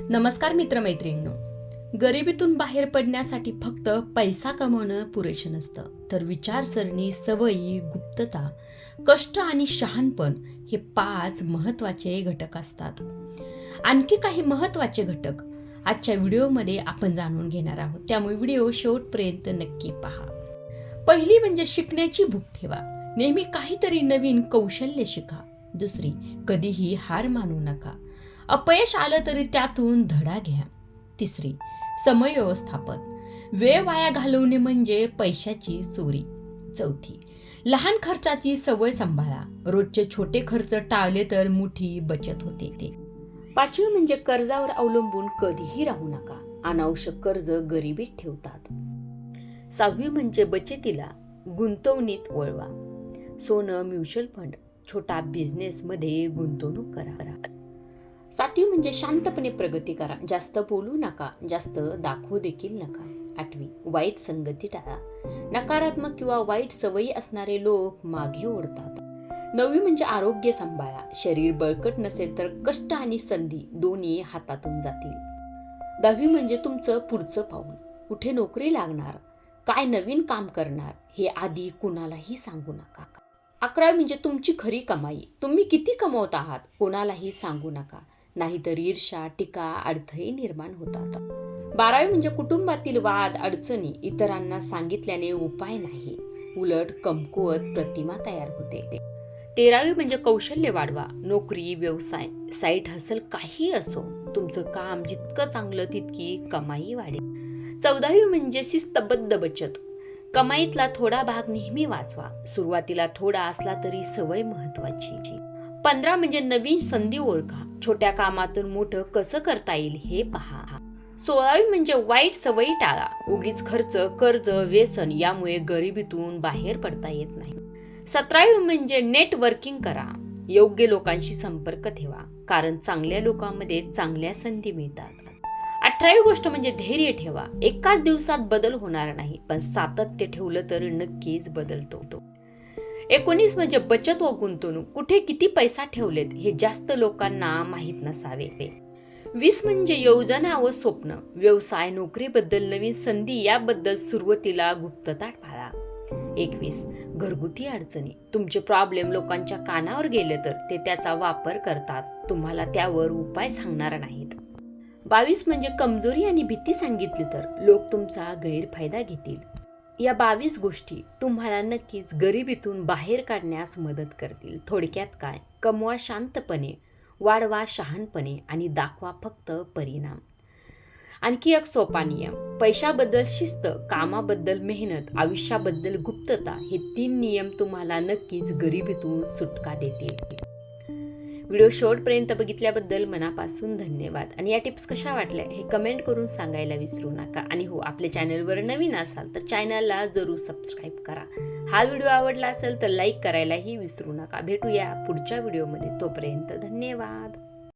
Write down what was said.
नमस्कार मित्रमैत्रिणींनो. गरिबीतून बाहेर पडण्यासाठी फक्त पैसा कमवणं पुरेसं नसतं. तर विचारसरणी सवयी गुप्तता कष्ट आणि शहाणपण हे पाच महत्त्वाचे घटक असतात. आणखी काही महत्त्वाचे घटक आजच्या व्हिडिओमध्ये आपण जाणून घेणार आहोत. त्यामुळे व्हिडिओ शेवटपर्यंत नक्की पहा. पहिली म्हणजे शिकण्याची भूक ठेवा. नेहमी काहीतरी नवीन कौशल्य शिका. दुसरी कधीही हार मानू नका. अपयश आलं तरी त्यातून धडा घ्या. तिसरी समय व्यवस्थापन वेळ वाया घालवणे म्हणजे पैशाची चोरी. चौथी लहान खर्चाची सवय सांभाळा. रोजचे छोटे खर्च टाळले तर मोठी बचत होते ते. पाचवी म्हणजे कर्जावर अवलंबून कधीही राहू नका. अनावश्यक कर्ज गरिबीत ठेवतात. सहावी म्हणजे बचतीला गुंतवणीत वळवा. सोनं म्युच्युअल फंड छोटा बिझनेसमध्ये गुंतवणूक करा. सातवी म्हणजे शांतपणे प्रगती करा. जास्त बोलू नका. जास्त दाखवू देखील नका. आठवी वाईट संगती टाळा. नकारात्मक किंवा वाईट सवयी असणारे लोक मागे ओढतात. नववी म्हणजे आरोग्य सांभाळा. शरीर बळकट नसेल तर कष्ट आणि संधी दोन्ही हातातून जातील. दहावी म्हणजे तुमचं पुढचं पाऊल. कुठे नोकरी लागणार? काय नवीन काम करणार? हे आधी कुणालाही सांगू नका. अकरावी म्हणजे तुमची खरी कमाई. तुम्ही किती कमवत आहात? कोणालाही सांगू नका. नाहीतर ईर्षा टीका अडथळे निर्माण होतात. बारावी म्हणजे कुटुंबातील वाद अडचणी इतरांना सांगितल्याने उपाय नाही. उलट कमकुवत प्रतिमा तयार होते. तेरावी म्हणजे कौशल्य वाढवा. नोकरी व्यवसाय साईट हसल काही असो तुमचं काम जितकं चांगलं तितकी कमाई वाढेल. चौदावी म्हणजे शिस्तबद्ध बचत. कमाईतला थोडा भाग नेहमी वाचवा. सुरुवातीला थोडा असला तरी सवय महत्वाची पंधरा म्हणजे नवीन संधी ओळखा. छोट्या कामातून मोठं कसं करता येईल हे पहा. सोळावी म्हणजे वाईट सवयी टाळा. उगीच खर्च कर्ज व्यसन यामुळे गरिबीतून बाहेर पडता येत नाही. सतरावी म्हणजे नेटवर्किंग करा. योग्य लोकांशी संपर्क ठेवा कारण चांगल्या लोकांमध्ये चांगल्या संधी मिळतात. अठरावी गोष्ट म्हणजे धैर्य ठेवा. एकाच दिवसात बदल होणार नाही पण सातत्य ठेवलं तर नक्कीच बदलतो तो. एकोणीस म्हणजे बचत व गुंतवणूक. कुठे किती पैसा ठेवलेत हे जास्त लोकांना माहीत नसावे वीस म्हणजे योजना व स्वप्न. व्यवसाय नोकरीबद्दल नवीन संधी याबद्दल सुरुवातीला गुप्तता पाळा एकवीस घरगुती अडचणी. तुमचे प्रॉब्लेम लोकांच्या कानावर गेले तर ते त्याचा वापर करतात. तुम्हाला त्यावर उपाय सांगणार नाहीत. बावीस म्हणजे कमजोरी आणि भीती सांगितली तर लोक तुमचा गैरफायदा घेतील. या बावीस गोष्टी तुम्हाला नक्कीच गरिबीतून बाहेर काढण्यास मदत करतील. थोडक्यात काय? कमवा शांतपणे वाढवा शहाणपणे आणि दाखवा फक्त परिणाम. आणखी एक सोपा नियम. पैशाबद्दल शिस्त कामाबद्दल मेहनत आयुष्याबद्दल गुप्तता हे तीन नियम तुम्हाला नक्कीच गरिबीतून सुटका देतील. व्हिडिओ शेवटपर्यंत बघितल्याबद्दल मनापासून धन्यवाद. आणि या टिप्स कशा वाटल्या हे कमेंट करून सांगायला विसरू नका. आणि हो आपल्या चॅनलवर नवीन असाल तर चॅनलला जरूर सबस्क्राईब करा. हा व्हिडिओ आवडला असेल तर लाईक करायलाही विसरू नका. भेटूया पुढच्या व्हिडिओमध्ये. तोपर्यंत धन्यवाद.